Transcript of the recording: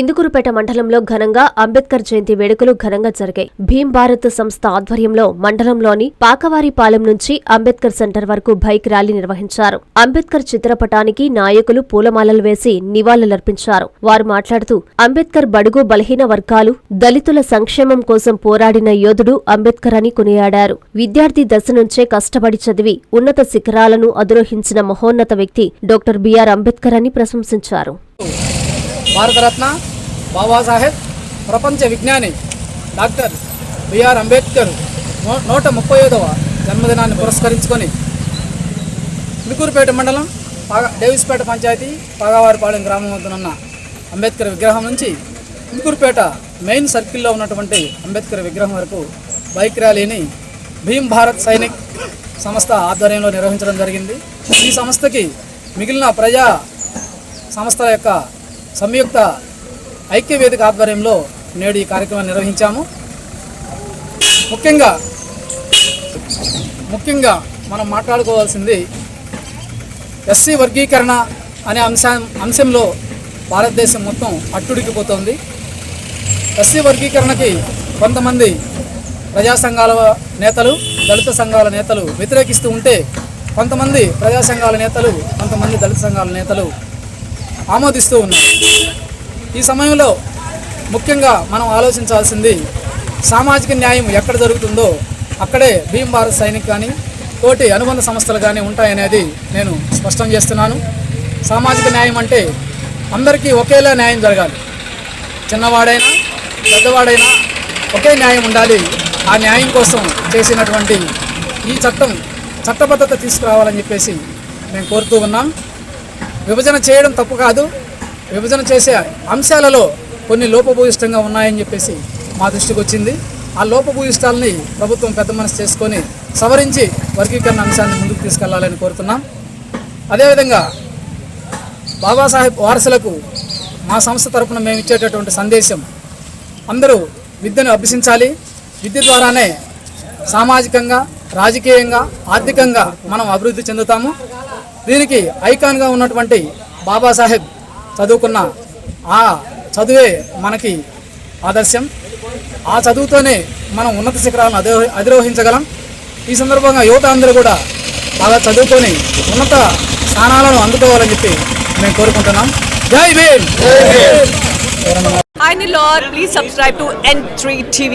ఇందుకురుపేట మండలంలో ఘనంగా అంబేద్కర్ జయంతి వేడుకలు ఘనంగా జరిగాయి. భీమ్ భారత్ సంస్థ ఆధ్వర్యంలో మండలంలోని పాకవారిపాలెం నుంచి అంబేద్కర్ సెంటర్ వరకు బైక్ ర్యాలీ నిర్వహించారు. అంబేద్కర్ చిత్రపటానికి నాయకులు పూలమాలలు వేసి నివాళులర్పించారు. వారు మాట్లాడుతూ అంబేద్కర్ బడుగు బలహీన వర్గాలు దళితుల సంక్షేమం కోసం పోరాడిన యోధుడు అంబేద్కర్ అని కొనియాడారు. విద్యార్థి దశ నుంచే కష్టపడి చదివి ఉన్నత శిఖరాలను అధిరోహించిన మహోన్నత వ్యక్తి డాక్టర్ బిఆర్ అంబేద్కర్ అని ప్రశంసించారు. భారతరత్న బాబాసాహెబ్ ప్రపంచ విజ్ఞాని డాక్టర్ బిఆర్ అంబేద్కర్ నూట ముప్పై ఐదవ జన్మదినాన్ని పురస్కరించుకొని మికూరుపేట మండలం పాగా డేవిస్పేట పంచాయతీ పాగావారిపాలెం గ్రామం వద్దనున్న అంబేద్కర్ విగ్రహం నుంచి మికూరుపేట మెయిన్ సర్కిల్లో ఉన్నటువంటి అంబేద్కర్ విగ్రహం వరకు బైక్ ర్యాలీని భీమ్ భారత్ సైనిక్ సంస్థ ఆధ్వర్యంలో నిర్వహించడం జరిగింది. ఈ సంస్థకి మిగిలిన ప్రజా సంస్థల యొక్క సంయుక్త ఐక్య వేదిక ఆధ్వర్యంలో నేడు ఈ కార్యక్రమాన్ని నిర్వహించాము. ముఖ్యంగా ముఖ్యంగా మనం మాట్లాడుకోవాల్సింది ఎస్సీ వర్గీకరణ అనే అంశం అంశంలో భారతదేశం మొత్తం అట్టుడికిపోతోంది. ఎస్సీ వర్గీకరణకి కొంతమంది ప్రజా సంఘాల నేతలు దళిత సంఘాల నేతలు వ్యతిరేకిస్తూ ఉంటే కొంతమంది ప్రజా సంఘాల నేతలు కొంతమంది దళిత సంఘాల నేతలు ఆమోదిస్తూ ఉన్నారు ఈ సమయంలో ముఖ్యంగా మనం ఆలోచించాల్సింది సామాజిక న్యాయం ఎక్కడ జరుగుతుందో అక్కడే భీమ్ భారత్ సైనిక్ కానీ తోటి అనుబంధ సంస్థలు కానీ ఉంటాయనేది నేను స్పష్టం చేస్తున్నాను. సామాజిక న్యాయం అంటే అందరికీ ఒకేలా న్యాయం జరగాలి. చిన్నవాడైనా పెద్దవాడైనా ఒకే న్యాయం ఉండాలి. ఆ న్యాయం కోసం చేసినటువంటి ఈ చట్టం చట్టబద్ధత తీసుకురావాలని చెప్పేసి మేము కోరుతూ ఉన్నాం. విభజన చేయడం తప్పు కాదు. విభజన చేసే అంశాలలో కొన్ని లోపభూయిష్టంగా ఉన్నాయని చెప్పేసి మా దృష్టికి వచ్చింది. ఆ లోపభూయిష్టాలని ప్రభుత్వం పెద్ద మనసు చేసుకొని సవరించి వర్గీకరణ అంశాన్ని ముందుకు తీసుకెళ్ళాలని కోరుతున్నాం. అదేవిధంగా బాబాసాహెబ్ వారసులకు మా సంస్థ తరపున మేము ఇచ్చేటటువంటి సందేశం అందరూ విద్యను అభ్యసించాలి. విద్య ద్వారానే సామాజికంగా రాజకీయంగా ఆర్థికంగా మనం అభివృద్ధి చెందుతాము. దీనికి ఐకాన్గా ఉన్నటువంటి బాబాసాహెబ్ చదువుకున్న ఆ చదువే మనకి ఆదర్శం. ఆ చదువుతోనే మనం ఉన్నత శిఖరాలను అధిరో అధిరోహించగలం. ఈ సందర్భంగా యువత అందరూ కూడా బాగా చదువుకొని ఉన్నత స్థానాలను అందుకోవాలని చెప్పి మేము కోరుకుంటున్నాం. జై Bhim! Hi Nilor, please subscribe to N3 TV.